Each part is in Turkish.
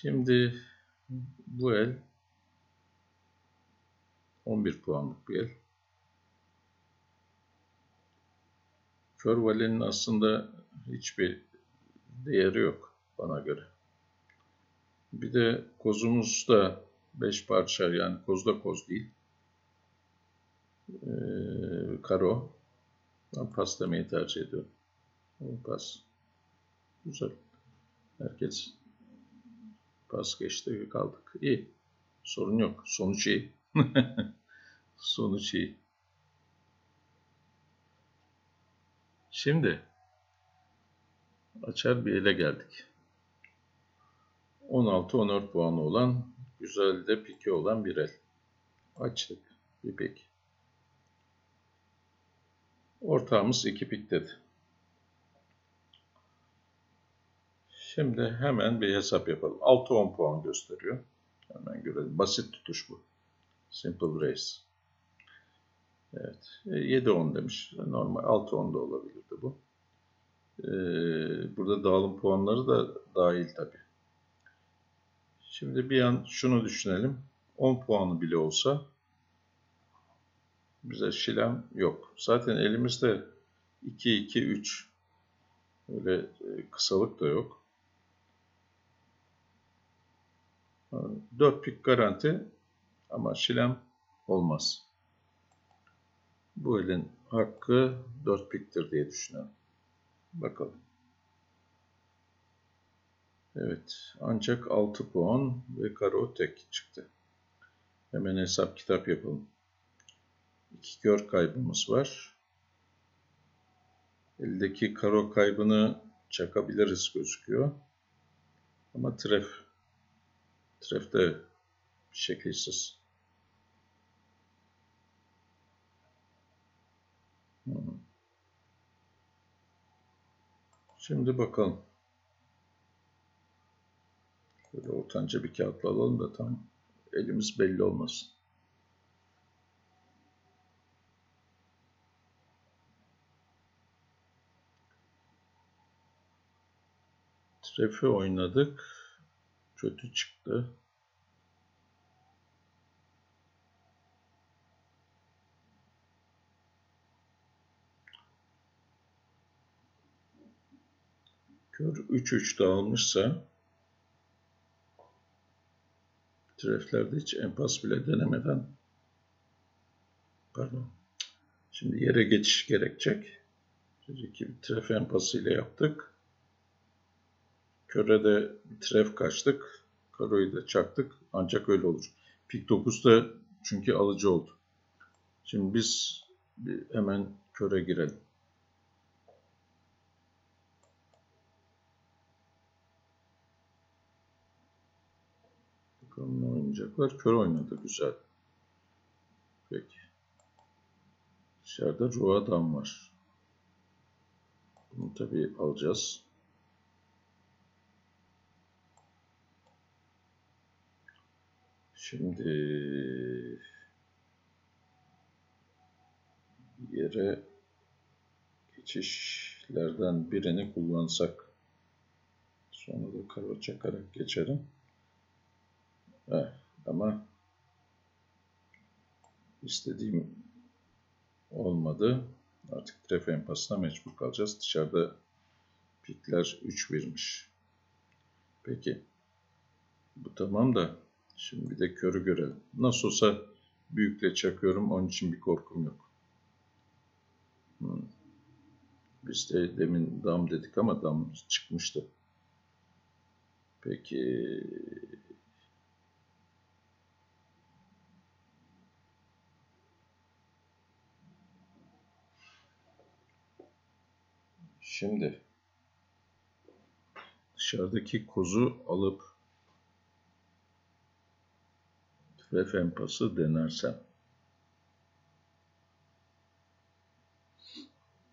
Şimdi bu el 11 puanlık bir el. Kör valenin aslında hiçbir değeri yok bana göre. Bir de kozumuz da 5 parça yani koz da koz değil. Ee, karo. Ben pas demeyi tercih ediyorum. Pas. Güzel. Herkes pas geçti kaldık. İyi. Sorun yok. Sonuç iyi. Sonuç iyi. Şimdi açar bir ele geldik. 16-14 puanı olan güzel de piki olan bir el. Açtık. Bir pik. Ortağımız 2 pik dedi. Şimdi hemen bir hesap yapalım. 6-10 puan gösteriyor. Hemen görelim. Basit tutuş bu. Simple race. Evet. 7-10 e, demiş. Normal 6-10 da olabilirdi bu. Ee, burada dağılım puanları da dahil tabi. Şimdi bir an şunu düşünelim. 10 puanı bile olsa bize şilem yok. Zaten elimizde 2-2-3 öyle e, kısalık da yok. 4 pik garanti ama şilem olmaz. Bu elin hakkı 4 piktir diye düşünüyorum. Bakalım. Evet. Ancak 6 puan ve karo tek çıktı. Hemen hesap kitap yapalım. 2 kör kaybımız var. Eldeki karo kaybını çakabiliriz gözüküyor. Ama tref trefte şekilsiz. Şimdi bakalım. Böyle ortanca bir kağıtla alalım da tam elimiz belli olmasın. Trefi oynadık. Kötü çıktı. Kör 3-3 dağılmışsa treflerde hiç empas bile denemeden pardon şimdi yere geçiş gerekecek. İki bir tref empası ile yaptık. Köre de tref kaçtık. Karoyu da çaktık. Ancak öyle olur. Pik 9'da çünkü alıcı oldu. Şimdi biz hemen köre girelim. Bakalım ne oynayacaklar. Kör oynadı. Güzel. Peki. Dışarıda Ruh adam var. Bunu tabii alacağız. Şimdi yere geçişlerden birini kullansak sonra da karo çakarak geçerim. Evet, ama istediğim olmadı. Artık tref empasına mecbur kalacağız. Dışarıda pikler 3 vermiş. Peki. Bu tamam da şimdi bir de körü görelim. Nasıl olsa büyükle çakıyorum. Onun için bir korkum yok. Hmm. Biz de demin dam dedik ama dam çıkmıştı. Peki Şimdi dışarıdaki kozu alıp ref empası denersem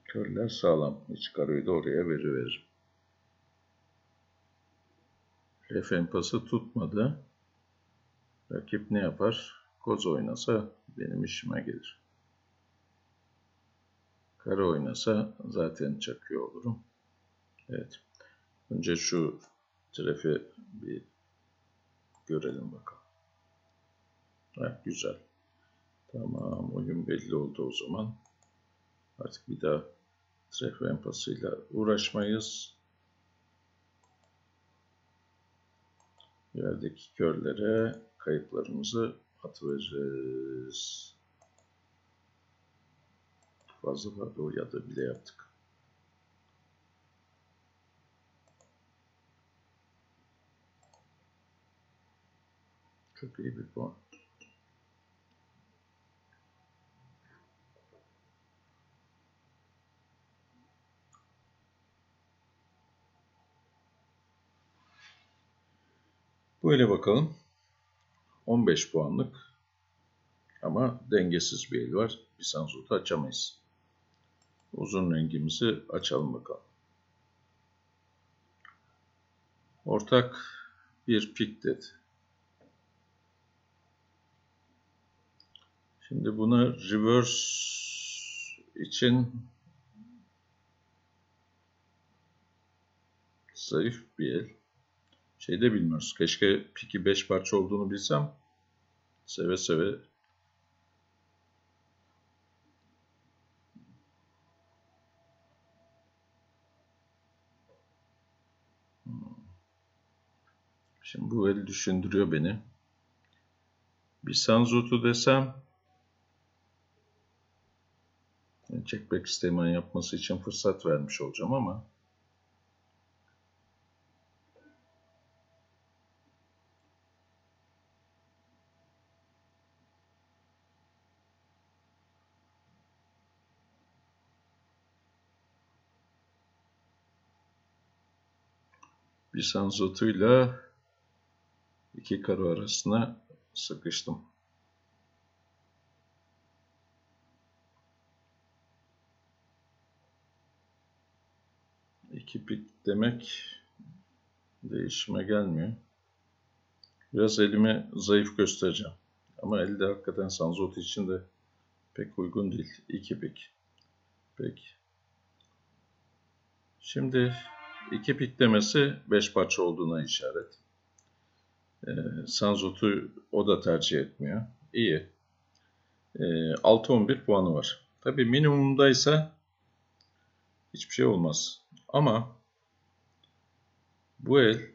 körler sağlam. Hiç karoyu da oraya veriveririm. Ref empası tutmadı. Rakip ne yapar? Koz oynasa benim işime gelir. Kare oynasa zaten çakıyor olurum. Evet. Önce şu trefi bir görelim bakalım. Heh, güzel. Tamam oyun belli oldu o zaman. Artık bir daha tref empasıyla uğraşmayız. Yerdeki körlere kayıplarımızı atıveririz. Fazla vardı ya da bile yaptık. Çok iyi bir puan. Böyle bakalım. 15 puanlık ama dengesiz bir el var. Bir sanzutu açamayız. Uzun rengimizi açalım bakalım. Ortak bir pik dedi. Şimdi bunu reverse için zayıf bir el. Şey de bilmiyoruz. Keşke piki 5 parça olduğunu bilsem seve seve Şimdi bu el düşündürüyor beni. Bir Sanzotu desem checkback istemen yapması için fırsat vermiş olacağım ama bir sanzotuyla iki karo arasına sıkıştım. İki pik demek değişime gelmiyor. Biraz elimi zayıf göstereceğim. Ama elde hakikaten sanzot için de pek uygun değil. İki pik. Peki. Şimdi iki pik demesi beş parça olduğuna işaret. E, Sanzot'u o da tercih etmiyor. İyi. E, 6-11 puanı var. Tabi minimumdaysa hiçbir şey olmaz. Ama bu el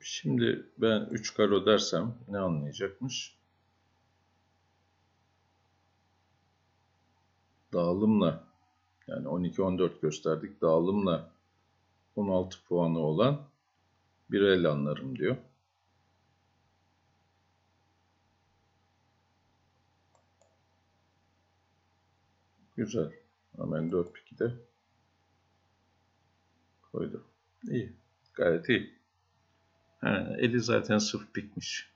şimdi ben 3 karo dersem ne anlayacakmış? Dağılımla yani 12-14 gösterdik. Dağılımla 16 puanı olan bir el anlarım diyor. Güzel. Hemen 4 piki de koydu. İyi. Gayet iyi. Ha, eli zaten sıf pikmiş.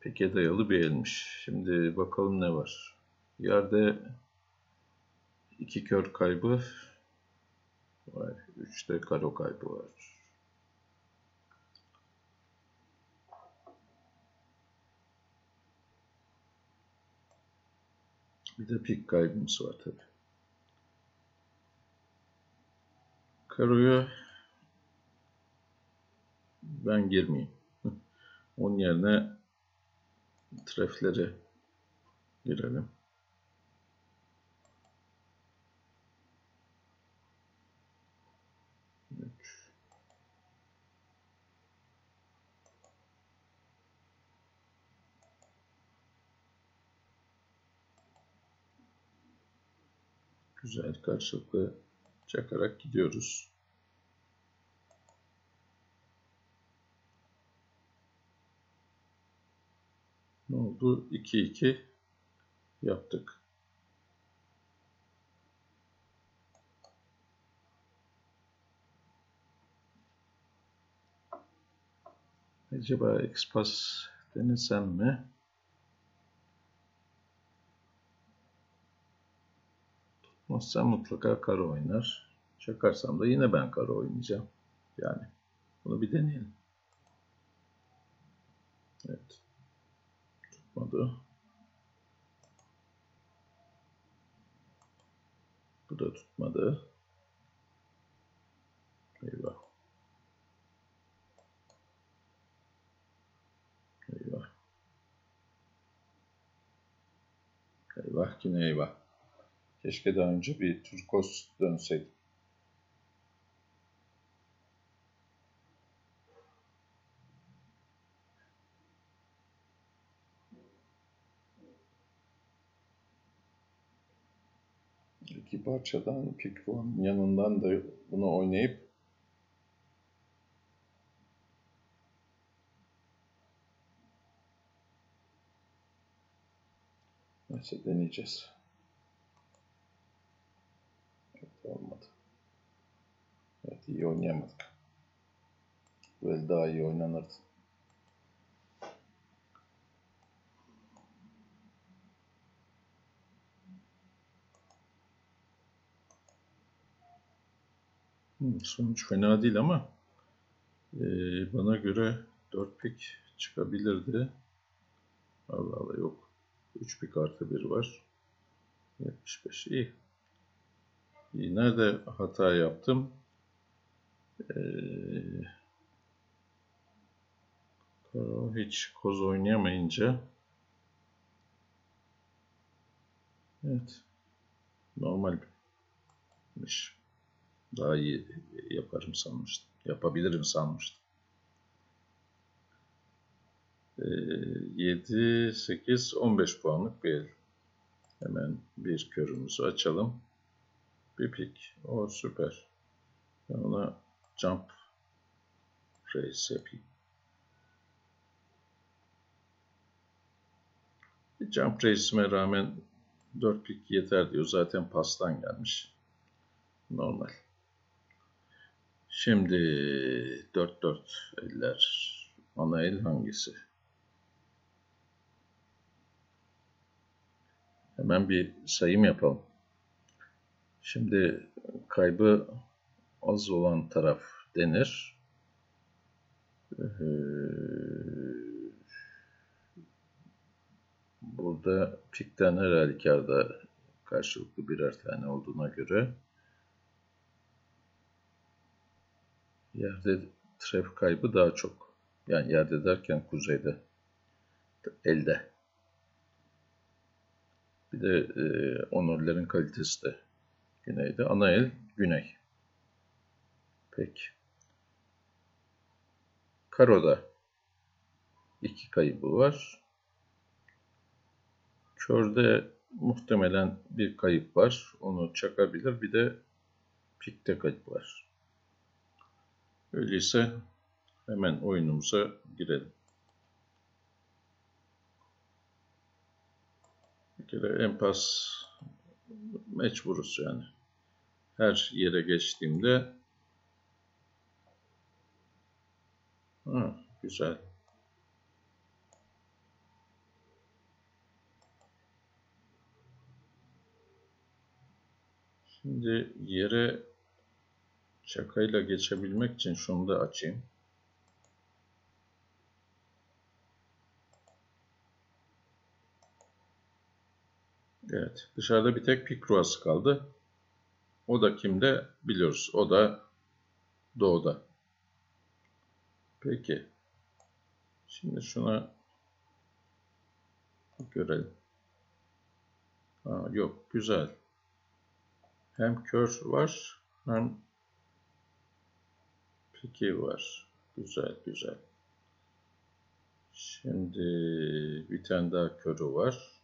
Pike dayalı bir elmiş. Şimdi bakalım ne var. Yerde iki kör kaybı var. Üçte karo kaybı var. Bir de pik kaybımız var tabi. Karoya ben girmeyeyim. Onun yerine treflere girelim. Güzel karşılıklı çakarak gidiyoruz. Ne oldu? 2-2 yaptık. Acaba X-Pass denesem mi? Olmazsa mutlaka kara oynar. Çakarsam da yine ben kara oynayacağım. Yani bunu bir deneyelim. Evet. Tutmadı. Bu da tutmadı. Eyvah. Eyvah. Eyvah ki ne eyvah. Keşke daha önce bir turkos dönseydi. İki parçadan Pikron'un yanından da bunu oynayıp Neyse deneyeceğiz. Evet, olmadı. Evet iyi oynayamadık. Böyle daha iyi oynanırdı. Hmm, Sonuç fena değil ama eee, bana göre 4 pik çıkabilirdi. Allah Allah yok. 3 pik artı 1 var. 75 iyi. İyi. Nerede hata yaptım? Karo hiç koz oynayamayınca Evet. Normalmiş. Daha iyi yaparım sanmıştım. Yapabilirim sanmıştım. Ee, 7, 8, 15 puanlık bir el. Hemen bir körümüzü açalım. Bir pik. O süper. Ben ona jump race yapayım. Jump race'ime rağmen 4 pik yeter diyor. Zaten pastan gelmiş. Normal. Şimdi 4-4 eller. Ana el hangisi? Hemen bir sayım yapalım. Şimdi kaybı az olan taraf denir. Ee, burada pikten her halükarda karşılıklı birer tane olduğuna göre Yerde tref kaybı daha çok. Yani yerde derken kuzeyde. Elde. Bir de e, onurların kalitesi de güneyde. Ana el güney. Peki. Karo'da iki kaybı var. Kör'de muhtemelen bir kayıp var. Onu çakabilir. Bir de pikte kayıp var. Öyleyse hemen oyunumuza girelim. Bir kere en pas mecburuz yani. Her yere geçtiğimde ha, güzel. Şimdi yere Şakayla geçebilmek için şunu da açayım. Evet. Dışarıda bir tek Pikruas kaldı. O da kimde biliyoruz. O da Doğu'da. Peki. Şimdi şuna görelim. Aa, yok. Güzel. Hem kör var hem Peki var. Güzel güzel. Şimdi bir tane daha körü var.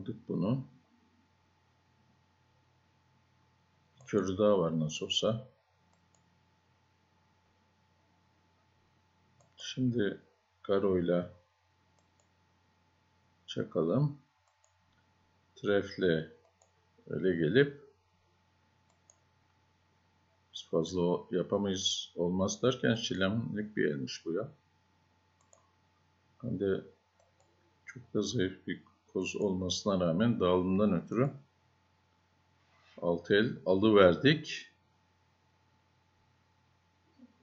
Aldık bunu. Körü daha var nasıl olsa. Şimdi karoyla çakalım. Trefle öyle gelip biz fazla yapamayız olmaz derken çilemlik bir elmiş bu ya. Hem de çok da zayıf bir koz olmasına rağmen dağılımdan ötürü alt el alıverdik.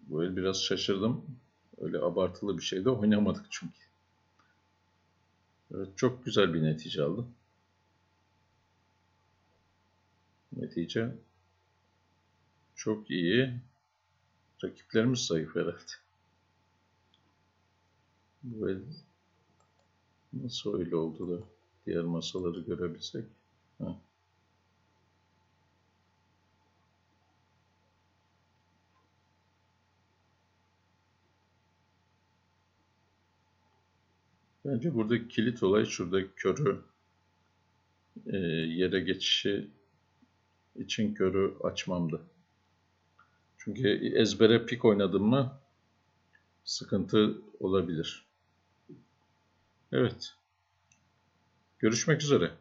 Bu el biraz şaşırdım. Öyle abartılı bir şey de oynamadık çünkü. Evet, çok güzel bir netice aldım. Netice çok iyi. Rakiplerimiz zayıf herhalde. Bu el nasıl öyle oldu da diğer masaları görebilsek. Heh. Bence burada kilit olay şurada körü e, yere geçişi için körü açmamdı. Çünkü ezbere pik oynadım mı sıkıntı olabilir. Evet. Görüşmek üzere.